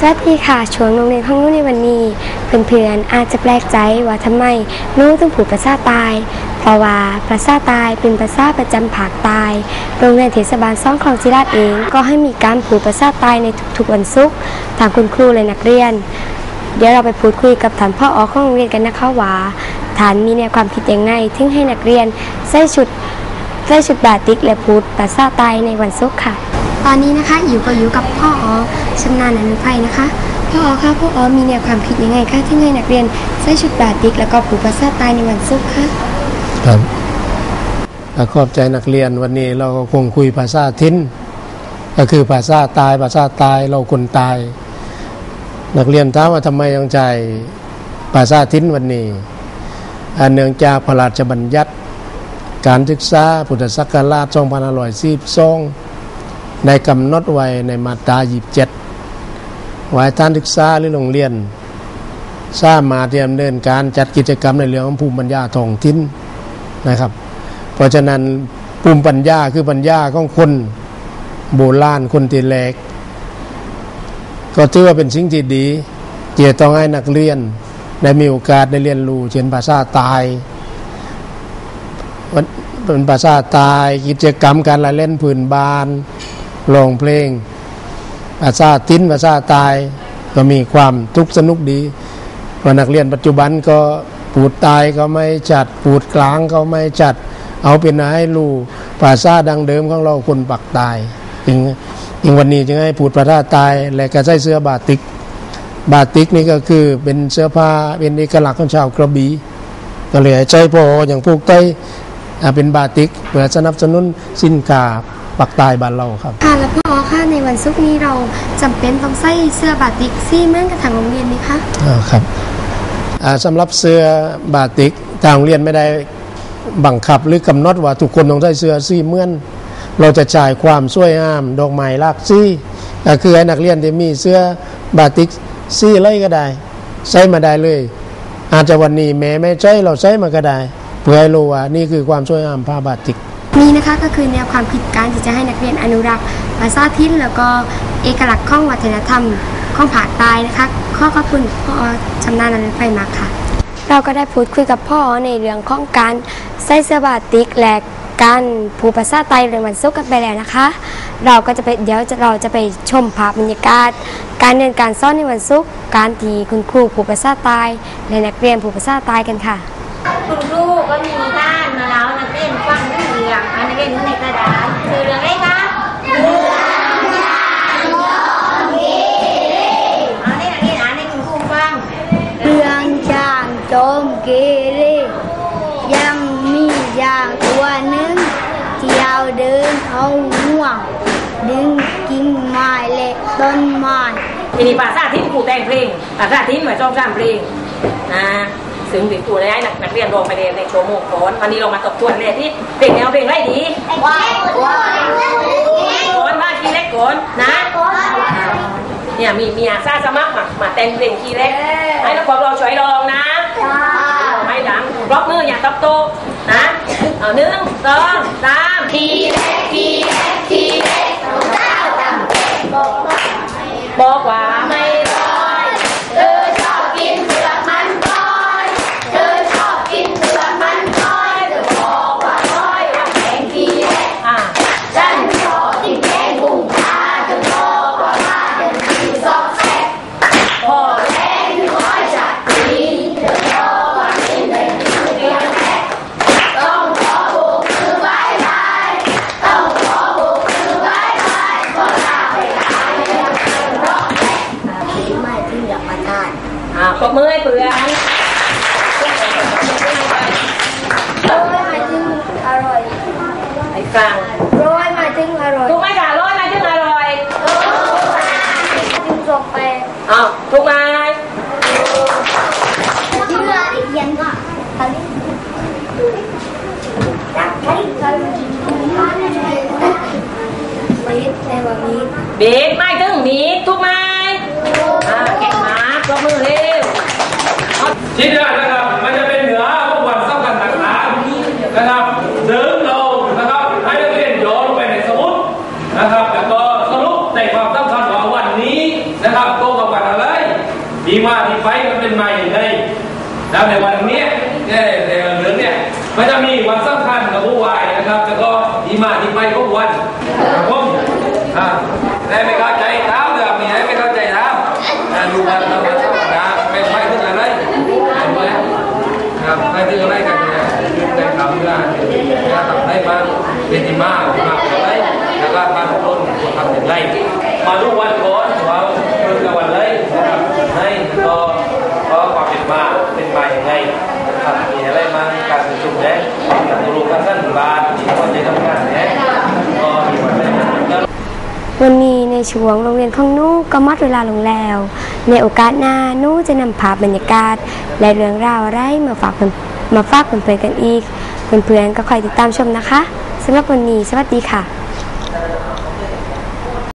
สวัสดีค่ะช่วงโรงเรียนของนู้ในวันนี้ เพื่อนๆอาจจะแปลกใจว่าทำไมนู้ต้องผูกภาษาตาย เพราะว่าภาษาตายเป็นภาษาประจำภาคใต้โรงเรียนเทศบาลซ่องคลองจิราชเองก็ให้มีการผูกภาษาตายในทุกๆวันศุกร์ทางคุณครูและนักเรียน เดี๋ยวเราไปพูดคุยกับท่านพ่อออของโรงเรียนกันนะคะว่าฐานมีแนวความคิดยังไงถึงให้นักเรียนใส่ชุดใส่ชุดบาติกและพูดภาษาใต้ในวันศุกร์ค่ะ ตอนนี้นะคะอยู่ก็อยู่กับพ่ออ ชำนาญอนุภัยนะคะพ่ออค่ะพ่ออมีแนวความคิดยังไงคะที่ให้นักเรียนใส่ชุดบาติก แล้วก็ผูกภาษาใต้ในวันศุกร์คะครับขอบใจนักเรียนวันนี้เราก็คงคุยภาษาทิ้น ก็คือภาษาตายภาษาตายเราคนตาย นักเรียนถามว่าทำไมต้องใจภาษาทิ้นวันนี้อันเนื่องจากพระราชบัญญัติ การศึกษาพุทธศักราช2542ในกำหนดไว้ในมาตรา27 ไว้ท่านศึกษาหรือโรงเรียนสามารถที่จะดำเนินการจัดกิจกรรมในเรื่องของภูมิปัญญาท้องถิ่นนะครับ เพราะฉะนั้นภูมิปัญญาคือปัญญาของคนโบราณคนที่แรกก็ถือว่าเป็นสิ่งที่ดีที่จะต้องให้นักเรียนได้มีโอกาสได้เรียนรู้เช่นภาษาตายเป็นภาษาตายกิจกรรมการละเล่นพื้นบ้านร้องเพลง ภาษาทิ้นภาษาตาย ก็มีความทุกข์สนุกดีเพราะนักเรียนปัจจุบันก็ปูดตายก็ไม่จัดปูดกลางก็ไม่จัด เอาเป็นให้รู้ภาษาดังเดิมของเราคนปักตายจึงจึงวันนี้จึงให้ปูดภาษาตาย และก็ใส่เสื้อบาติก บาติกนี่ก็คือเป็นเสื้อผ้าเป็นเอกลักษณ์ของชาวกระบี่ก็เลยให้ใจพออย่างพวกใต้เป็นบาติกเพื่อสนับสนุนสินค้าปักตายบ้านเราครับ ในวันศุกร์นี้เราจำเป็นต้องใส่เสื้อบาติกซี่เมื่อนกับทางโรงเรียนไหมคะอ่าครับอ่าสำหรับเสื้อบาติกทางโรงเรียนไม่ได้บังคับหรือกำหนดว่าทุกคนต้องใส่เสื้อสีเมื่อนเราจะจ่ายความสวยงามดอกไม้ลากซี่คือให้นักเรียนที่มีเสื้อบาติกซี่เลยก็ได้ใส่มาได้เลย อาจจะวันนี้แม้ไม่ใช่เราใส่มาก็ได้ เพื่อให้รู้ว่านี่คือความสวยงามผ้าบาติก นี่นะคะก็คือแนวความคิดการที่จะให้นักเรียนอนุรักษ์ภาษาทิ้นแล้วก็เอกลักษณ์ของวัฒนธรรมของผาใต้นะคะข้อขอบคุณพ่อชำนาญนันไฟมากค่ะ เราก็ได้พูดคุยกับพ่อในเรื่องของการใส่เสื้อบาติกและการผูกภาษาไตในวันศุกร์กันไปแล้วนะคะ เราก็จะไปเดี๋ยวเราจะไปชมภาพบรรยากาศ การเรียนการสอนในวันศุกร์การทีคุณครูผูกภาษาไตและนักเรียนผูกภาษาไตกันค่ะ คุณครูก็มีท่านมาเล่านักเรียนฟัง เรื่องอะนักเรียนรู้ในกระดานคือเรื่องอะไรคะเรื่องเอาเนี่ยนักเรียนอ่านให้คุณครูฟังเรื่องช้างโจมเกเรยังมีอย่างตัวหนึ่งที่เอาเดินเอาห่วง ดึงกิ่งไม้และต้นไม้ทีนี้ภาษาทิ้นครูแต่งเพลงภาษาทิ้นหมายจองสามเพลงนะ ซึ่งติดครูได้นักนักเรียนลงไปเรียนในชั่วโมงก่อนวันนี้เรามาทบทวนเลยที่เพลงแนวเพลงไรดีว้าวว้าวก่อนว่าคีเล็กก่อนนะเนี่ยมีมีอาสาสมัครมามาแต่งเพลงคีเล็กให้นักความเราช่วยลองนะไม่ดังบล็อกมืออย่าตบโตนะเอาหนึ่งสองสามทีเล็กทีเล็กทีเล็กบอกว่าไม่ร้อยเธอชอบกินเผือกมันก้อยเธอชอบกินเผือกมันก้อยเธอบอกว่าร้อยว่าแกงทีเล็กอะฉันชอบกินแกงบุ้งปลาเธอบอกว่ามาเดินกินซอกแซกพอแรงน้อยจัดดีเธอบอกว่ากินได้กินเดียวแค่ต้องขอบุกคือบายบายต้องขอบุกคือบายบายเพราะลาไปขายเรื่องร้องแรก ไม่ที่อยากมาทาน อ่าปรบมือให้เพื่อนโร้อยมาถึงอร่อยไอ้ฟังโร้อยมาถึงอร่อยถูกไหมคะร้อยไหมถึงอร่อยถึงสองแปดอ้าวถูกไหมที่เหลืออีกยังก็ทะเลจักทะเลกันไปในวันนี้เบรกไม่ถึงมีถู ที่ได้นะครับมันจะเป็นเหนือพวกวัติสำคัญต่างๆนะครับเดิมเรานะครับให้นักเรียนโย้อนไปในสมุดนะครับแล้วก็สรุปในความสำคัญของวันนี้นะครับโงกับวันอะไรมีมาที่ไปมันเป็นมาอย่างไรแล้วในวันนี้ในวันเรื่องเนี่ยมันจะมีวันสำคัญกับผู้วายนะครับ แล้วก็มีมาที่ไปของวันครับผมได้ไหมครับใจครับ itu yang lain kan yang kamilah yang tak lain bang jadi mah mah lain yang lain bang pun bukan yang lain malu wan kau ช่วงโรงเรียนของนูก็หมดเวลาลงแล้ว ในโอกาสหน้านูจะนำภาพบรรยากาศ และเรื่องราวอะไรมาฝากเพื่อนมาฝากเพื่อนๆกันอีก เพื่อนๆก็คอยติดตามชมนะคะสำหรับวันนี้สวัสดีค่ะ